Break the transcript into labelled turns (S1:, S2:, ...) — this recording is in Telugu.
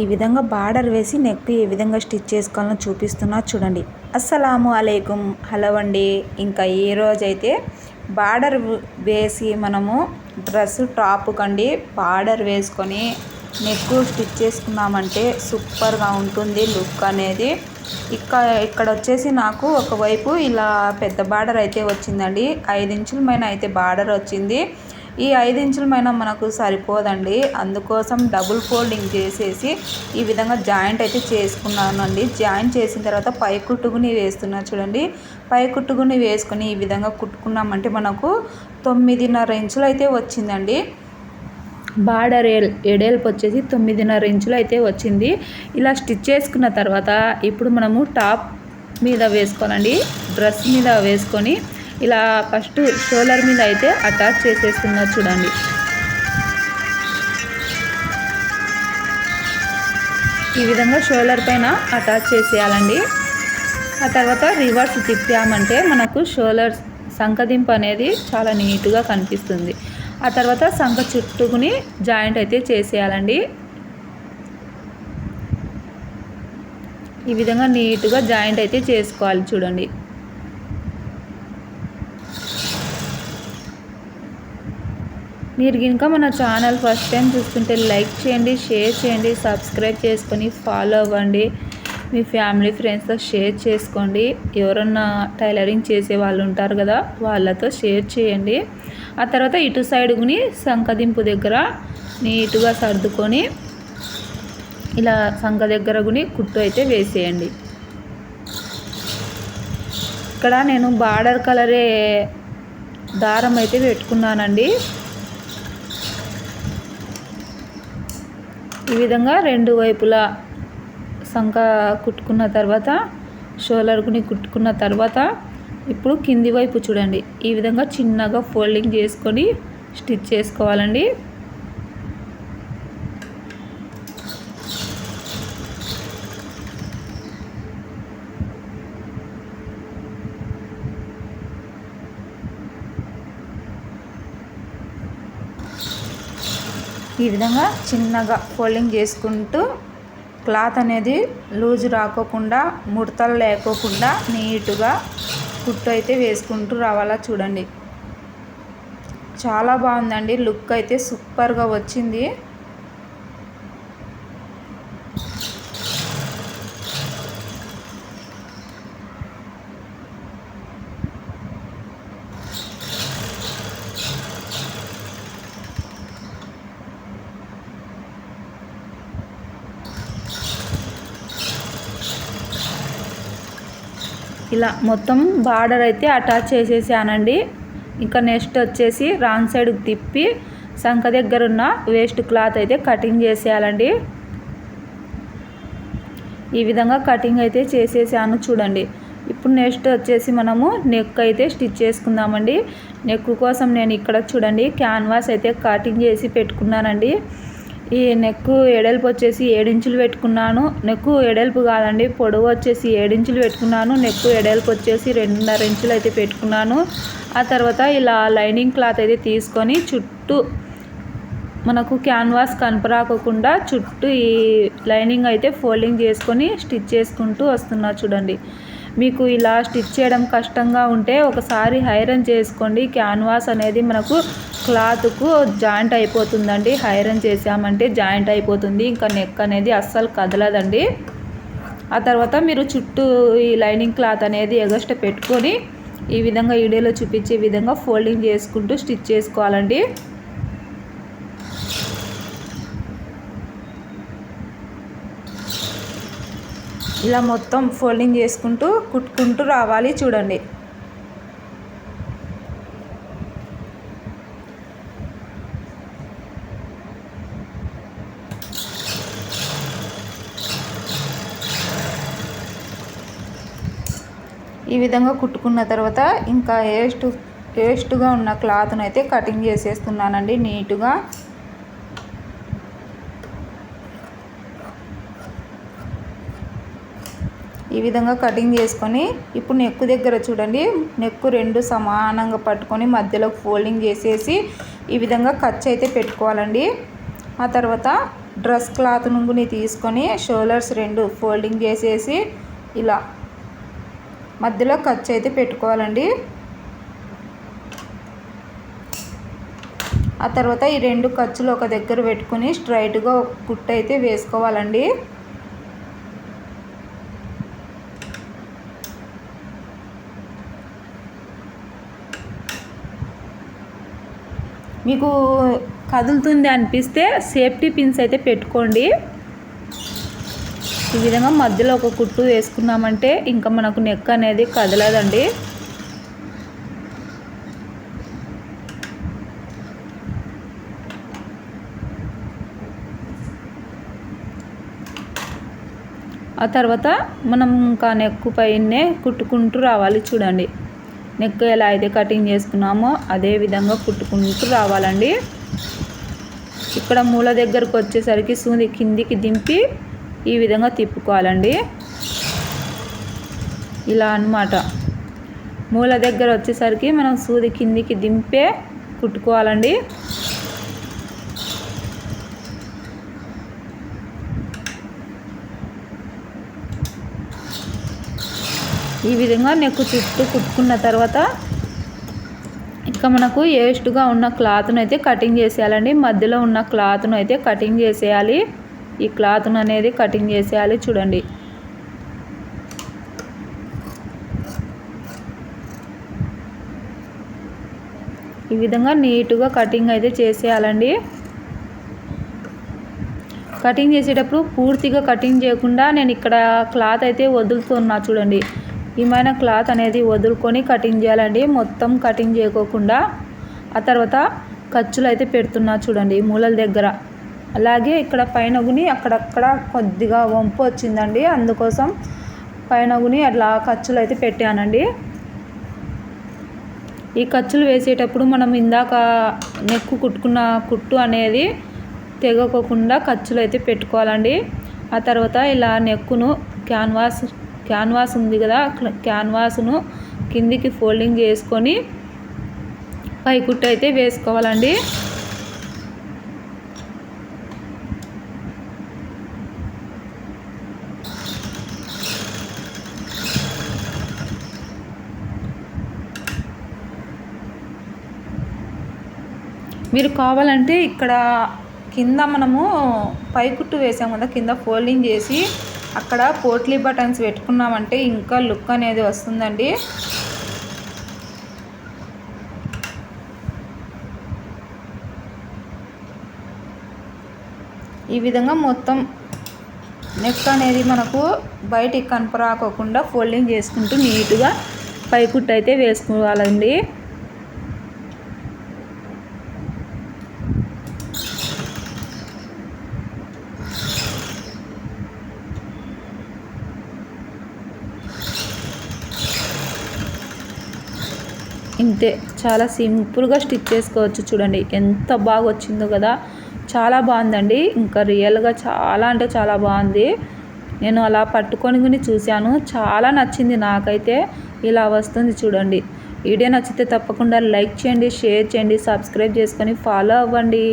S1: ఈ విధంగా బార్డర్ వేసి నెక్ ఏ విధంగా స్టిచ్ చేసుకోవాలో చూపిస్తున్నా చూడండి. అస్సలాము అలైకుం. హలో అండి. ఇంకా ఈ రోజైతే బార్డర్ వేసి మనము డ్రెస్ టాప్ కండి బార్డర్ వేసుకొని నెక్ స్టిచ్ చేసుకున్నామంటే సూపర్గా ఉంటుంది లుక్ అనేది. ఇక్కడ ఇక్కడ వచ్చేసి నాకు ఒకవైపు ఇలా పెద్ద బార్డర్ అయితే వచ్చిందండి. ఐదు ఇంచుల పైన అయితే బార్డర్ వచ్చింది. ఈ ఐదు ఇంచులమైన మనకు సరిపోదండి. అందుకోసం డబుల్ ఫోల్డింగ్ చేసేసి ఈ విధంగా జాయింట్ అయితే చేసుకున్నానండి. జాయింట్ చేసిన తర్వాత పై కుట్టుకుని వేస్తున్నా చూడండి. పై కుట్టుకుని వేసుకొని ఈ విధంగా కుట్టుకున్నామంటే మనకు తొమ్మిదిన్నర ఇంచులు అయితే వచ్చిందండి. బార్డర్ ఎడల్పు వచ్చేసి తొమ్మిదిన్నర ఇంచులు అయితే వచ్చింది. ఇలా స్టిచ్ చేసుకున్న తర్వాత ఇప్పుడు మనము టాప్ మీద వేసుకోవాలండి. డ్రెస్ మీద వేసుకొని ఇలా ఫస్ట్ షోలర్ మీద అయితే అటాచ్ చేసేస్తున్నారు చూడండి. ఈ విధంగా షోలర్ పైన అటాచ్ చేసేయాలండి. ఆ తర్వాత రివర్స్ తిప్పామంటే మనకు షోలర్ సంకదింపు అనేది చాలా నీట్గా కనిపిస్తుంది. ఆ తర్వాత సంఖ చుట్టుకుని జాయింట్ అయితే చేసేయాలండి. ఈ విధంగా నీట్గా జాయింట్ అయితే చేసుకోవాలి చూడండి. మీరు కనుక మన ఛానల్ ఫస్ట్ టైం చూస్తుంటే లైక్ చేయండి షేర్ చేయండి సబ్స్క్రైబ్ చేసుకొని ఫాలో అవ్వండి. మీ ఫ్యామిలీ ఫ్రెండ్స్తో షేర్ చేసుకోండి. ఎవరన్నా టైలరింగ్ చేసే వాళ్ళు ఉంటారు కదా వాళ్ళతో షేర్ చేయండి. ఆ తర్వాత ఇటు సైడ్ని సంకదింపు దగ్గర నీటుగా సర్దుకొని ఇలా సంక దగ్గర గుని కుట్టు అయితే వేసేయండి. ఇక్కడ నేను బార్డర్ కలరే దారం అయితే పెట్టుకున్నానండి. ఈ విధంగా రెండు వైపులా సంక కుట్టుకున్న తర్వాత షోలర్కుని కుట్టుకున్న తర్వాత ఇప్పుడు కింది వైపు చూడండి. ఈ విధంగా చిన్నగా ఫోల్డింగ్ చేసుకొని స్టిచ్ చేసుకోవాలండి. ఈ విధంగా చిన్నగా ఫోల్డింగ్ చేసుకుంటూ క్లాత్ అనేది లూజ్ రాకోకుండా ముడతలు లేకోకుండా నీట్గా కుట్టు అయితే వేసుకుంటూ రావాలా చూడండి. చాలా బాగుందండి. లుక్ అయితే సూపర్గా వచ్చింది. ఇలా మొత్తం బార్డర్ అయితే అటాచ్ చేసేసానండి. ఇంకా నెక్స్ట్ వచ్చేసి రాంగ్ సైడ్ తిప్పి సంఖ దగ్గర ఉన్న వేస్ట్ క్లాత్ అయితే కటింగ్ చేసేయాలండి. ఈ విధంగా కటింగ్ అయితే చేసేసాను చూడండి. ఇప్పుడు నెక్స్ట్ వచ్చేసి మనము నెక్ అయితే స్టిచ్ చేసుకుందామండి. నెక్ కోసం నేను ఇక్కడ చూడండి క్యాన్వాస్ అయితే కటింగ్ చేసి పెట్టుకున్నానండి. ఈ నెక్ ఎడల్పు వచ్చేసి ఏడించులు పెట్టుకున్నాను. నెక్ ఎడల్పు కాదండి పొడవు వచ్చేసి ఏడించులు పెట్టుకున్నాను. నెక్ ఎడల్పు వచ్చేసి రెండున్నర ఇంచులు అయితే పెట్టుకున్నాను. ఆ తర్వాత ఇలా లైనింగ్ క్లాత్ అయితే తీసుకొని చుట్టూ మనకు క్యాన్వాస్ కనపరాకోకుండా చుట్టూ ఈ లైనింగ్ అయితే ఫోల్డింగ్ చేసుకొని స్టిచ్ చేసుకుంటూ వస్తున్నా చూడండి. మీకు ఇలా స్టిచ్ చేయడం కష్టంగా ఉంటే ఒకసారి ఐరన్ చేసుకోండి. క్యాన్వాస్ అనేది మనకు క్లాత్కు జాయింట్ అయిపోతుందండి. ఐరన్ చేసామంటే జాయింట్ అయిపోతుంది. ఇంకా నెక్ అనేది అస్సలు కదలదండి. ఆ తర్వాత మీరు చుట్టూ ఈ లైనింగ్ క్లాత్ అనేది ఎగస్ట్ పెట్టుకొని ఈ విధంగా వీడియోలో చూపించే విధంగా ఫోల్డింగ్ చేసుకుంటూ స్టిచ్ చేసుకోవాలండి. ఇలా మొత్తం ఫోల్డింగ్ చేసుకుంటూ కుట్టుకుంటూ రావాలి చూడండి. ఈ విధంగా కుట్టుకున్న తర్వాత ఇంకా వేస్ట్ వేస్ట్గా ఉన్న క్లాత్ని అయితే కటింగ్ చేసేస్తున్నానండి నీట్గా. ఈ విధంగా కటింగ్ చేసుకొని ఇప్పుడు నెక్కు దగ్గర చూడండి నెక్కు రెండు సమానంగా పట్టుకొని మధ్యలో ఫోల్డింగ్ చేసేసి ఈ విధంగా ఖర్చు అయితే పెట్టుకోవాలండి. ఆ తర్వాత డ్రెస్ క్లాత్ నుంగుని తీసుకొని షోల్డర్స్ రెండు ఫోల్డింగ్ చేసేసి ఇలా మధ్యలో ఖర్చు అయితే పెట్టుకోవాలండి. ఆ తర్వాత ఈ రెండు ఖర్చులు ఒక దగ్గర పెట్టుకుని స్ట్రైట్గా ఒక కుట్టు అయితే వేసుకోవాలండి. మీకు కదులుతుంది అనిపిస్తే సేఫ్టీ పిన్స్ అయితే పెట్టుకోండి. ఈ విధంగా మధ్యలో ఒక కుట్టు వేసుకున్నామంటే ఇంకా మనకు నెక్ అనేది కదలదండి. ఆ తర్వాత మనం ఇంకా నెక్కు పైనే కుట్టుకుంటూ రావాలి చూడండి. నెక్ ఎలా అయితే కటింగ్ చేసుకున్నామో అదే విధంగా కుట్టుకుంటూ రావాలండి. ఇక్కడ మూల దగ్గరకు వచ్చేసరికి సూది కిందికి దింపి ఈ విధంగా తిప్పుకోవాలండి. ఇలా అనమాట మూల దగ్గర వచ్చేసరికి మనం సూది కిందికి దింపే కుట్టుకోవాలండి. ఈ విధంగా నెక్కు చుట్టూ కుట్టుకున్న తర్వాత ఇంకా మనకు వేస్ట్గా ఉన్న క్లాత్ను అయితే కటింగ్ చేసేయాలండి. మధ్యలో ఉన్న క్లాత్ను అయితే కటింగ్ చేసేయాలి. ఈ క్లాత్ను అనేది కటింగ్ చేసేయాలి చూడండి. ఈ విధంగా నీట్గా కటింగ్ అయితే చేసేయాలండి. కటింగ్ చేసేటప్పుడు పూర్తిగా కటింగ్ చేయకుండా నేను ఇక్కడ క్లాత్ అయితే వదులుతున్నా చూడండి. ఏమైనా క్లాత్ అనేది వదులుకొని కటింగ్ చేయాలండి. మొత్తం కటింగ్ చేయకోకుండా ఆ తర్వాత ఖర్చులు అయితే పెడుతున్నా చూడండి మూలల దగ్గర. అలాగే ఇక్కడ పైన గుని అక్కడక్కడ కొద్దిగా వంపు వచ్చిందండి. అందుకోసం పైన గుని అట్లా ఖర్చులు అయితే పెట్టానండి. ఈ ఖర్చులు వేసేటప్పుడు మనం ఇందాక నెక్కు కుట్టుకున్న కుట్టు అనేది తెగకోకుండా ఖర్చులు అయితే పెట్టుకోవాలండి. ఆ తర్వాత ఇలా నెక్కును క్యాన్వాస్ క్యాన్వాస్ ఉంది కదా క్యాన్వాస్ను కిందికి ఫోల్డింగ్ చేసుకొని పైకుట్టు అయితే వేసుకోవాలండి. మీరు కావాలంటే ఇక్కడ కింద మనము పైకుట్టు వేసాం కదా కింద ఫోల్డింగ్ చేసి అక్కడ పోట్లీ బటన్స్ పెట్టుకున్నామంటే ఇంకా లుక్ అనేది వస్తుందండి. ఈ విధంగా మొత్తం నెక్ అనేది మనకు బయటికి కనపరాకోకుండా ఫోల్డింగ్ చేసుకుంటూ నీట్గా పైకుట్టు అయితే వేసుకోవాలండి. ఇంతే. చాలా సింపుల్గా స్టిచ్ చేసుకోవచ్చు చూడండి. ఎంత బాగా వచ్చిందో కదా. చాలా బాగుందండి. ఇంకా రియల్గా చాలా అంటే చాలా బాగుంది. నేను అలా పట్టుకొని కూడా చూశాను. చాలా నచ్చింది నాకైతే. ఇలా వస్తుంది చూడండి. వీడియో నచ్చితే తప్పకుండా లైక్ చేయండి షేర్ చేయండి సబ్స్క్రైబ్ చేసుకొని ఫాలో అవ్వండి.